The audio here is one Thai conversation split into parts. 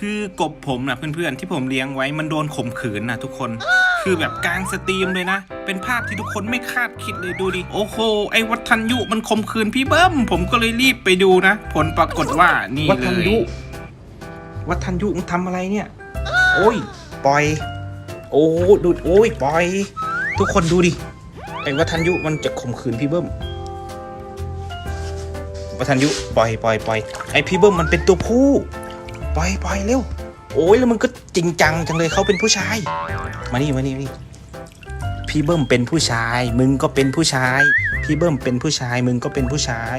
คือกบผมนะเพื่อนๆที่ผมเลี้ยงไว้มันโดนข่มขืนนะทุกคน คือแบบกลางสตรีมเลยนะ เป็นภาพที่ทุกคนไม่คาดคิดเลยดูดิโอ้โหไอ้วัฒนยุมันข่มขืนพี่เบิ้ม ผมก็เลยรีบไปดูนะ ผลปรากฏว่านี่วัเลฒนย ยุ วัฒนยุมึงทำอะไรเนี่ย โอ้ย ปล่อย โอ้ดูดโอ้ย ปล่อย ทุกคนดูดิ ไอ้วัฒนยุมันจะข่มขืนพี่เบิ้ม วัฒนยุปล่อยปล่อยปล่อย ไอ้พี่เบิ้มมันเป็นตัวผู้ ปล่อยปล่อยเร็ว โอ้ยแล้วมันก็จริงจังจังเลยเขาเป็นผู้ชาย มานี่มานี่นี่พี่เบิ้มเป็นผู้ชาย มึงก็เป็นผู้ชาย พี่เบิ้มเป็นผู้ชาย มึงก็เป็นผู้ชาย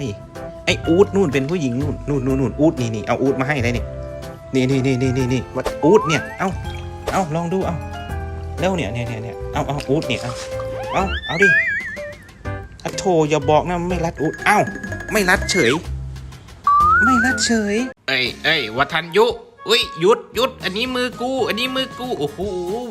ไอ้อูดนู่นเป็นผู้หญิงนู่นนู่นนู่นนู่นอูดนี่นี่เอาอูดมาให้เลยนี่นี่นี่นี่นี่นี่นี่วัดอูดเนี่ยเอาเอาลองดูเอาเร็วเนี่ยเนี่ยเนี่ยเนี่ยเอาเอาอูดเนี่ยเอาเอาเอาดิอะโถอย่าบอกนะไม่รัดอูดเอ้าไม่รัดเฉย ไม่รัดเฉย อ้ยเอ้ยวัฒนยุอุ้ยหยุดหยุดอันนี้มือกู อันนี้มือกูโอ้โห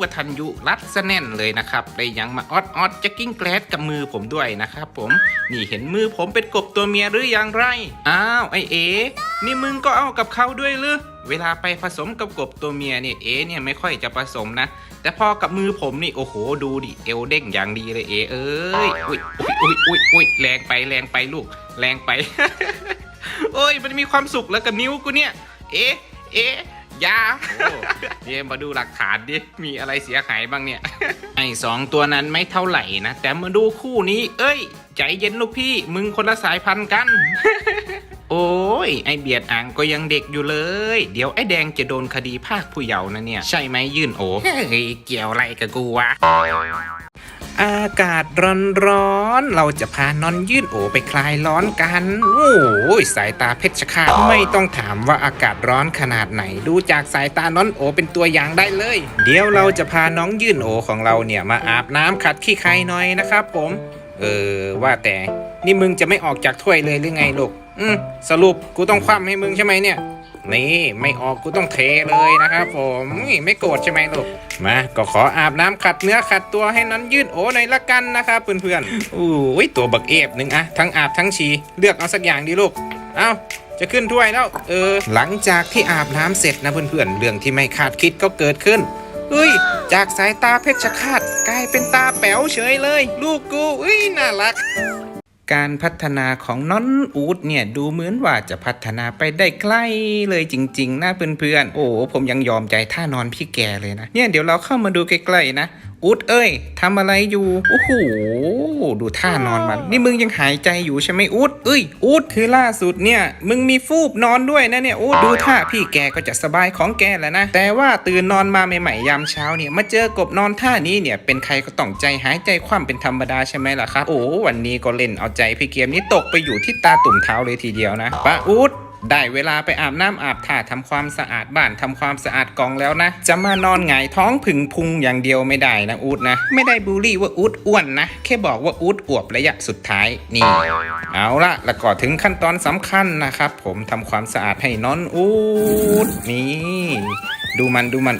วัฒนยุรัดซะแน่นเลยนะครับได้ยังมาออดออดจะกิ้งแกลดกับมือผมด้วยนะครับผมนี่เห็นมือผมเป็นกบตัวเมียหรืออย่างไรอ้าวไอเอนี่มึงก็เอากับเขาด้วยหรือเวลาไปผสมกับกบตัวเมียเนี่ยเอเนี่ยไม่ค่อยจะผสมนะ แต่พอกับมือผมนี่โอ้โหดูดิเอวเด้งอย่างดีเลยเอเอ้ยอุ้ยอุ้ยอุ้ยอุ้ยแรงไปแรงไปลูก แรงไป โอ้ยมันมีความสุขแล้วกับนิ้วกูเนี่ย เอ๊ะ เอ๊ะอยาเดี๋ยวมาดูหลักฐานดิ มีอะไรเสียหายบ้างเนี่ย ไอ้สองตัวนั้นไม่เท่าไหร่นะ แต่มาดูคู่นี้ เอ้ย ใจเย็นลูกพี่ มึงคนละสายพันธุ์กัน โอ้ย ไอเบียดอ่างก็ยังเด็กอยู่เลย เดี๋ยวไอแดงจะโดนคดีภาคผู้เยาว์นะเนี่ย ใช่ไหมยื่นโอเฮ้ยเกี่ยวอะไรกับกูวะ อากาศร้อนๆ เราจะพานอนยื่นโอไปคลายร้อนกัน โอ้ยสายตาเพชรฆาตไม่ต้องถามว่าอากาศร้อนขนาดไหน ดูจากสายตาน้อนโอเป็นตัวอย่างได้เลย เดี๋ยวเราจะพาน้องยื่นโอของเราเนี่ยมาอาบน้ำขัดขี้ใครหน่อยนะครับผม เออว่าแต่นี่มึงจะไม่ออกจากถ้วยเลยหรือไงลูก อืมสรุปกูต้องคว่ำให้มึงใช่ไหมเนี่ย นี่ไม่ออกกูต้องเทเลยนะครับผมนี่ไม่โกรธใช่ไหมลูกมาก็ขออาบน้ำขัดเนื้อขัดตัวให้นั้นยืดโอหน่อยละกันนะครับเพื่อนๆอู้ยตัวบักเอฟหนึ่งอะทั้งอาบทั้งฉีเลือกเอาสักอย่างดีลูกเอาจะขึ้นถ้วยแล้ว เออ หลังจากที่อาบน้ำเสร็จนะเพื่อนๆเรื่องที่ไม่คาดคิดก็เกิดขึ้นเฮ้ย จากสายตาเพชรฆาตกลายเป็นตาแป๋วเฉยเลย ลูกกูอุ้ยน่ารัก การพัฒนาของน้อนอูดเนี่ยดูเหมือนว่าจะพัฒนาไปได้ใกล้เลยจริง ๆ นะเพื่อนๆ โอ้ผมยังยอมใจท่านอนพี่แกเลยนะ เนี่ยเดี๋ยวเราเข้ามาดูใกล้ๆนะ อูดเอ้ยทำอะไรอยู่โอ้โหดูท่านอนมัน นี่มึงยังหายใจอยู่ใช่ไหมอูดเอ้ยอูดคือล่าสุดเนี่ย มึงมีฟูบนอนด้วยนะเนี่ยอูดดูท่าพี่แกก็จะสบายของแกแล้วนะ แต่ว่าตื่นนอนมาใหม่ๆยามเช้าเนี่ยมาเจอกบนอนท่านี้เนี่ย เป็นใครก็ต้องใจหายใจคว่ำเป็นธรรมดาใช่ไหมล่ะครับโอ้วันนี้ก็เล่นเอาใจพี่เกมนี้ตกไปอยู่ที่ตาตุ่มเท้าเลยทีเดียวนะป้าอูด ได้เวลาไปอาบน้ำอาบท่าทำความสะอาดบ้านทำความสะอาดกองแล้วนะ จะมานอนหงายท้องผึ่งพุงอย่างเดียวไม่ได้นะอูดนะ ไม่ได้บูลลี่ว่าอูดอ้วนนะ แค่บอกว่าอูดอวบระยะสุดท้ายนี่ เอาละแล้วก็ถึงขั้นตอนสำคัญนะครับ ผมทำความสะอาดให้นอนอูดนี่ ดูมันดูมัน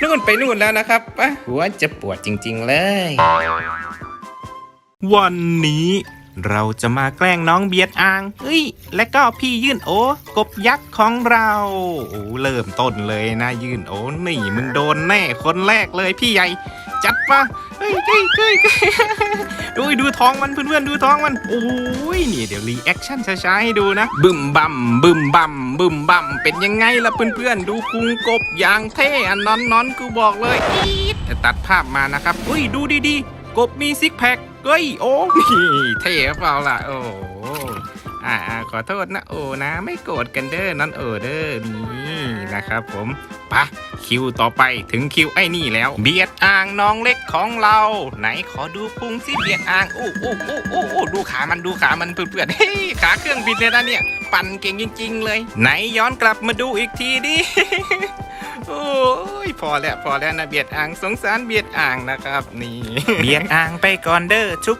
นู่นไปนู่นแล้วนะครับอะหัวจะปวดจริง ๆ เลย วันนี้ เราจะมาแกล้งน้องเบียดอ่างเฮ้ย และก็พี่ยื่นโอกบยักษ์ของเราโอ้เริ่มต้นเลยนะยื่นโอนี่มึงโดนแน่คนแรกเลยพี่ใหญ่ จัดปะเฮ้ยเฮ้ยเฮ้ยดูดูท้องมันเพื่อนๆดูท้องมันโอ้ยนี่เดี๋ยวรีแอคชั่นช้าๆให้ดูนะบึมบัมบึมบัมบึมบัมเป็นยังไงล่ะเพื่อนๆดูพุงกบอย่างเท่อันนอนนอนกูบอกเลยตัดภาพมานะครับเฮ้ยดูดีๆ กบมีซิกแพค เฮ้ยโอ้นี่เท่หรือเปล่าล่ะโอ้อ่าขอโทษนะโอ้นะไม่โกรธกันเด้อนั่นเออเด้อนี่นะครับผม ปะคิวต่อไปถึงคิวไอ้นี่แล้ว เบียดอ่างน้องเล็กของเรา ไหนขอดูพุงสิเบียดอ่างโอ้โอ้โอ้โอ้โอ้ดูขามันดูขามันเปื่อนๆเฮ้ยขาเครื่องบินเลยนะเนี่ย ปั่นเก่งจริง ๆ เลย ไหนย้อนกลับมาดูอีกทีดิโอ้ยพอแล้วพอแล้วนะเบียดอ่างสงสารเบียดอ่างนะครับ นี่ เบียดอ่างไปก่อนเด้อทุก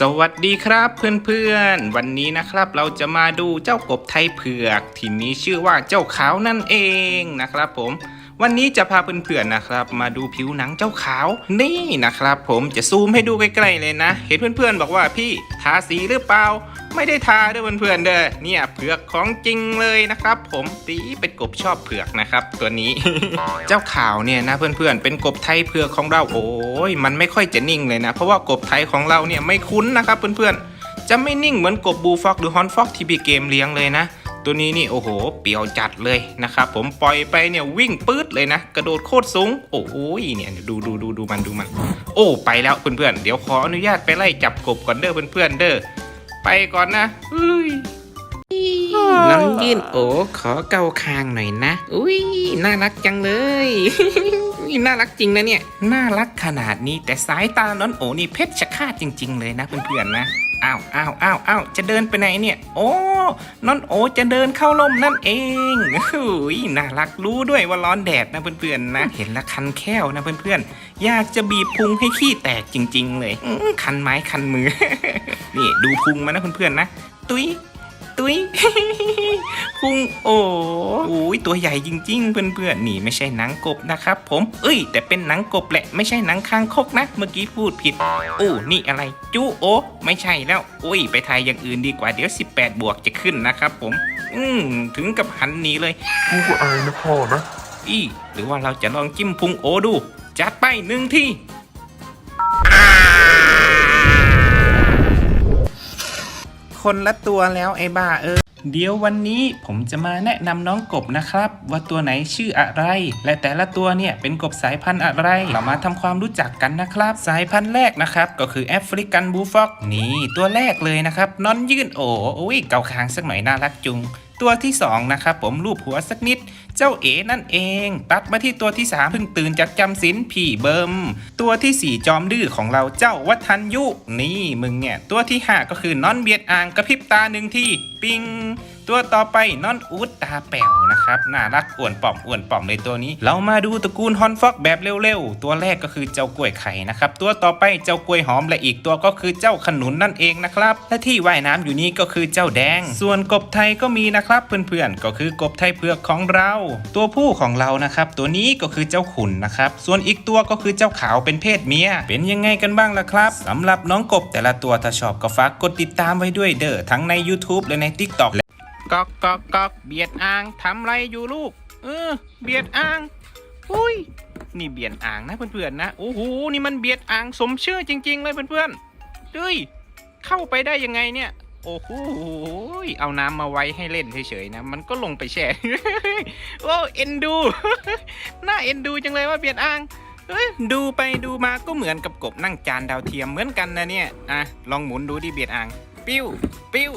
สวัสดีครับเพื่อนๆ วันนี้นะครับเราจะมาดูเจ้ากบไทยเผือกที่มีชื่อว่าเจ้าขาวนั่นเองนะครับผมวันนี้จะพาเพื่อนๆนะครับ มาดูผิวหนังเจ้าขาวนี่นะครับ ผมจะซูมให้ดูใกล้ๆเลยนะ เห็นเพื่อนๆ บอกว่าพี่ทาสีหรือเปล่า ไม่ได้ทาด้วยเพื่อนๆเด้อเนี่ยเผือกของจริงเลยนะครับ ผมตีเป็นกบชอบเผือกนะครับ ตัวนี้ เจ้าข่าวเนี่ยนะเพื่อนๆ เป็นกบไทยเผือกของเราโอ้ยมันไม่ค่อยจะนิ่งเลยนะ เพราะว่ากบไทยของเราเนี่ยไม่คุ้นนะครับเพื่อนๆ จะไม่นิ่งเหมือนกบบูฟอกหรือฮอนฟอกที่พี่เกมเลี้ยงเลยนะตัวนี้นี่โอ้โห เปียวจัดเลยนะครับผมปล่อยไปเนี่ยวิ่งปื๊ดเลยนะ กระโดดโคตรสูง โอ้โหเนี่ยดูดูดูดูมันดูมัน โอ้ไปแล้วเพื่อนๆเดี๋ยวขออนุญาตไปไล่จับกบก่อนเด้อเพื่อนๆเด้อ ไปก่อนนะเฮ้ยน้องยื่นโอ้ขอเกาคางหน่อยนะ อุ้ยน่ารักจังเลยอุ๊ยน่ารักจริงนะเนี่ย น่ารักขนาดนี้แต่สายตาน้องโอนี่เพชรชะฆาตจริง ๆ เลยนะเพื่อนๆนะ อ้าวอ้าวอ้าวอ้าวจะเดินไปไหนเนี่ย โอ้น้องโอจะเดินเข้าลมนั่นเองอุ้ยน่ารักรู้ด้วยว่าร้อนแดดนะเพื่อนๆนะ เห็นแล้วคันแค้วนะเพื่อนๆ อยากจะบีบพุงให้ขี้แตกจริง ๆ เลยอื้อคันไม้คันมือ นี่ดูพุงมานะเพื่อนๆนะ ตุ้ย ตุ้ยพุงโอ้โอ้ยตัวใหญ่จริง ๆ เพื่อนๆนี่ไม่ใช่หนังกบนะครับผม เอ้ย แต่เป็นหนังกบแหละไม่ใช่หนังคางคกนะ เมื่อกี้พูดผิดโอ้นี่อะไรจูโอไม่ใช่แล้วอุ้ย ไปทายอย่างอื่นดีกว่าเดี๋ยว 18 บวกจะขึ้นนะครับผม อืมถึงกับหันหนีเลยกูก็อายนะพ่อนะอีหรือว่าเราจะลองจิ้มพุงโอดูจัดไปหนึ่งที คนละตัวแล้วไอ้บ้าเออ เดี๋ยววันนี้ผมจะมาแนะนำน้องกบนะครับ ว่าตัวไหนชื่ออะไร และแต่ละตัวเนี่ยเป็นกบสายพันธุ์อะไร เรามาทำความรู้จักกันนะครับ สายพันธุ์แรกนะครับ ก็คือแอฟริกันบูฟอกนี่ตัวแรกเลยนะครับนอนยื่นโอ้โอ้ยเกาคางสักหน่อยน่ารักจุง ตัวที่สองนะครับผมรูปหัวสักนิด เจ้าเอ๋นั่นเอง ตัดมาที่ตัวที่สามเพิ่งตื่นจากจำศีลพี่เบิมตัวที่สี่จอมดื้อของเราเจ้าวัฒนยุ นี่มึงเนี่ย ตัวที่ห้าก็คือนอนเบียดอ่างกระพริบตาหนึ่งที่ ปิง ตัวต่อไปนอนอูดตาแป๋วนะครับน่ารักอ้วนป่อมอ้วนป่อมเลยตัวนี้ เรามาดูตระกูลฮอนฟอกแบบเร็วๆ ตัวแรกก็คือเจ้ากล้วยไข่นะครับตัวต่อไปเจ้ากล้วยหอมและอีกตัวก็คือเจ้าขนุนนั่นเองนะครับและที่ว่ายน้ำอยู่นี้ก็คือเจ้าแดง ส่วนกบไทยก็มีนะครับเพื่อนๆก็คือกบไทยเผือกของเรา ตัวผู้ของเรานะครับตัวนี้ก็คือเจ้าขุนนะครับส่วนอีกตัวก็คือเจ้าขาวเป็นเพศเมีย เป็นยังไงกันบ้างล่ะครับสำหรับน้องกบแต่ละตัวถ้าชอบก็ฝากกดติดตามไว้ด้วยเด้อทั้งใน YouTube และใน TikTok กอกกอกกอกเบียดอ่างทำไรอยู่ลูก เออ เบียดอ่างอุ้ยนี่เบียดอ่างนะเพื่อนๆนะโอ้โหนี่มันเบียดอ่างสมชื่อจริง ๆ เลยเพื่อนๆเฮ้ยเข้าไปได้ยังไงเนี่ย โอ้โหเอาน้ำมาไว้ให้เล่นเฉยๆนะ มันก็ลงไปแช่โอ้เอ็นดูน่าเอ็นดูจังเลยว่าเบียดอ่างดูไปดูมาก็เหมือนกับกบนั่งจานดาวเทียมเหมือนกันนะเนี่ยอะลองหมุนดูดิเบียดอ่าง ปิ้ว ปิ้ว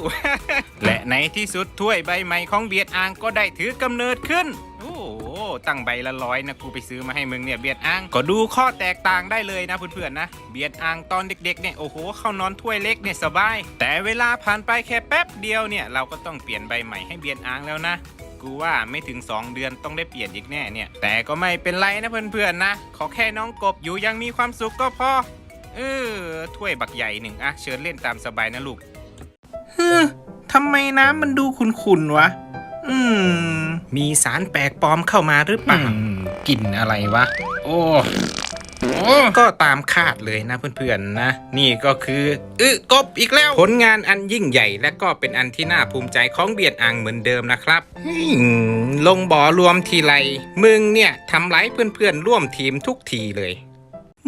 และในที่สุดถ้วยใบใหม่ของเบียดอ่างก็ได้ถือกำเนิดขึ้น โอ้โหตั้งใบละร้อยนะกูไปซื้อมาให้มึงเนี่ยเบียดอ่างก็ดูข้อแตกต่างได้เลยนะเพื่อนๆนะ เบียดอ่างตอนเด็กๆเนี่ยโอ้โหเข้านอนถ้วยเล็กเนี่ยสบาย แต่เวลาผ่านไปแค่แป๊บเดียวเนี่ยเราก็ต้องเปลี่ยนใบใหม่ให้เบียดอ่างแล้วนะกูว่าไม่ถึง 2 เดือนต้องได้เปลี่ยนอีกแน่เนี่ย แต่ก็ไม่เป็นไรนะเพื่อนๆนะ ขอแค่น้องกบอยู่ยังมีความสุขก็พอ เออถ้วยบักใหญ่หนึ่งอะเชิญเล่นตามสบายนะลูกำไมน้ำมันดูขุ่นๆวะ อืม มีสารแปลกปลอมเข้ามาหรือเปล่า กลิ่นอะไรวะโอ้โอ้ก็ตามคาดเลยนะเพื่อนๆนะ นี่ก็คืออึกบอีกแล้ว ผลงานอันยิ่งใหญ่และก็เป็นอันที่น่าภูมิใจของเบียดอ่างเหมือนเดิมนะครับอืมลงบ่อรวมทีไรมึงเนี่ยทำร้ายเพื่อนๆร่วมทีมทุกทีเลย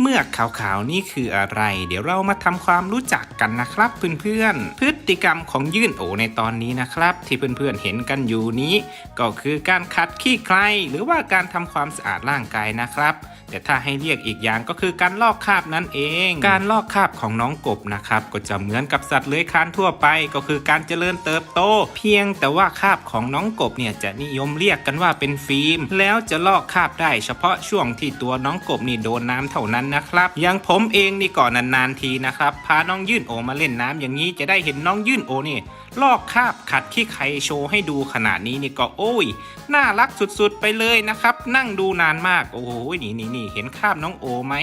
เมือกขาวๆนี่คืออะไร เดี๋ยวเรามาทำความรู้จักกันนะครับเพื่อนๆ พฤติกรรมของยื่นโอในตอนนี้นะครับ ที่เพื่อนๆเห็นกันอยู่นี้ ก็คือการขัดขี้ใครหรือว่าการทำความสะอาดร่างกายนะครับ แต่ถ้าให้เรียกอีกอย่างก็คือการลอกคราบนั่นเอง การลอกคราบของน้องกบนะครับก็จะเหมือนกับสัตว์เลื้อยคลานทั่วไป ก็คือการเจริญเติบโต เพียงแต่ว่าคราบของน้องกบเนี่ยจะนิยมเรียกกันว่าเป็นฟิล์ม แล้วจะลอกคราบได้เฉพาะช่วงที่ตัวน้องกบนี่โดนน้ำเท่านั้นนะครับอย่างผมเองนี่ก่อนนานๆทีนะครับพาน้องยื่นโอมาเล่นน้ำอย่างนี้จะได้เห็นน้องยื่นโอนี่ลอกคาบขัดขี้ไคโชว์ให้ดูขนาดนี้นี่ก็โอ้ย น่ารักสุดๆไปเลยนะครับ นั่งดูนานมากโอ้โหนี่นี่นี่เห็นคาบน้องโอไหม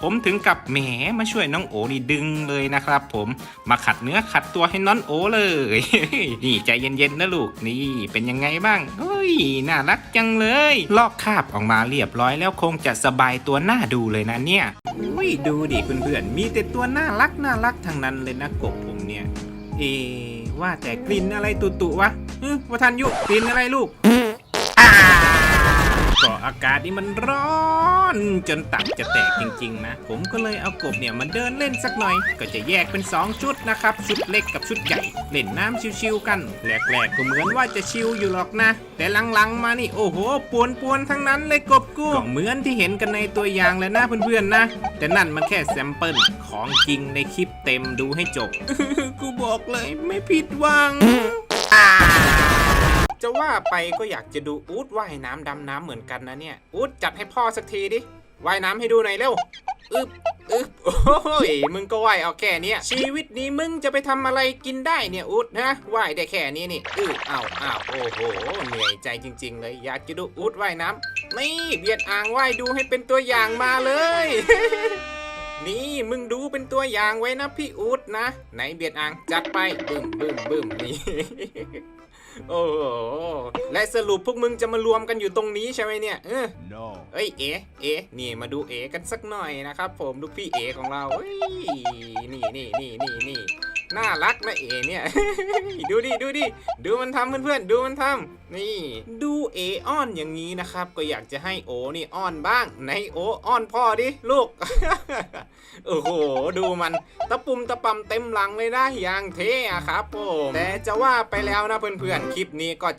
ผมถึงกับแหมมาช่วยน้องโอนี่ดึงเลยนะครับ ผมมาขัดเนื้อขัดตัวให้น้องโอเลย นี่ใจเย็นๆนะลูกนี่เป็นยังไงบ้างเฮ้ยน่ารักจังเลย ลอกคาบออกมาเรียบร้อยแล้วคงจะสบายตัวหน้าดูเลยนะเนี่ยอุ้ยดูดิเพื่อนๆมีแต่ตัวน่ารักน่ารักทางนั้นเลยนะกบผมเนี่ย เอว่าแต่กลิ่นอะไรตุตุวะเฮ้ยวทันยุกลิ่นอะไรลูก ก็อากาศนี่มันร้อนจนตับจะแตกจริงๆนะ ผมก็เลยเอากบเนี่ยมาเดินเล่นสักหน่อย ก็จะแยกเป็น 2 ชุดนะครับ ชุดเล็กกับชุดใหญ่เล่นน้ำชิวๆกันแรกๆก็เหมือนว่าจะชิวอยู่หรอกนะ แต่หลังๆมานี่โอ้โหปวนปวนๆทั้งนั้นเลยกบกูก็เหมือนที่เห็นกันในตัวอย่างแล้วนะเพื่อนๆนะ แต่นั่นมันแค่แซมเปิลของจริงในคลิปเต็มดูให้จบกูบอกเลยไม่ผิดหวัง จะว่าไปก็อยากจะดูอูดว่ายน้ำดำน้ำเหมือนกันนะเนี่ย อูดจัดให้พ่อสักทีดิ ว่ายน้ำให้ดูหน่อยเร็ว อึบอึบโอ้ย มึงก็ว่ายเอาแค่นี้ชีวิตนี้มึงจะไปทำอะไรกินได้เนี่ยอูดนะ ว่ายได้แค่นี้นี่อึบอ้าวอ้าวโอ้โห เหนื่อยใจจริง ๆ เลย อยากจะดูอูดว่ายน้ำนี่เบียดอ่างว่ายดูให้เป็นตัวอย่างมาเลยนี่มึงดูเป็นตัวอย่างไว้นะพี่อูดนะ ไหนเบียดอ่างจัดไปบึ้มบึ้มบึ้มนี่ โอ้โหและสรุปพวกมึงจะมารวมกันอยู่ตรงนี้ใช่ไหมเนี่ยเออ No. เอ้ยเอ๋เอ๋นี่มาดูเอ๋กันสักหน่อยนะครับ ผมลูกพี่เอ๋ของเราเฮ้ยนี่นี่นี่นี่นี่ น่ารักนะเอเนี่ย ดูดิดูดิดูมันทำเพื่อนๆดูมันทำนี่ ดูเออ้อนอย่างนี้นะครับ ก็อยากจะให้โอนี่อ้อนบ้าง ไหนโออ้อนพ่อดิลูกโอ้โหดูมันตะปุ่มตะปำเต็มหลังเลยนะอย่างเท่อะครับผมแต่จะว่าไปแล้วนะเพื่อนๆคลิปนี้ก็จะ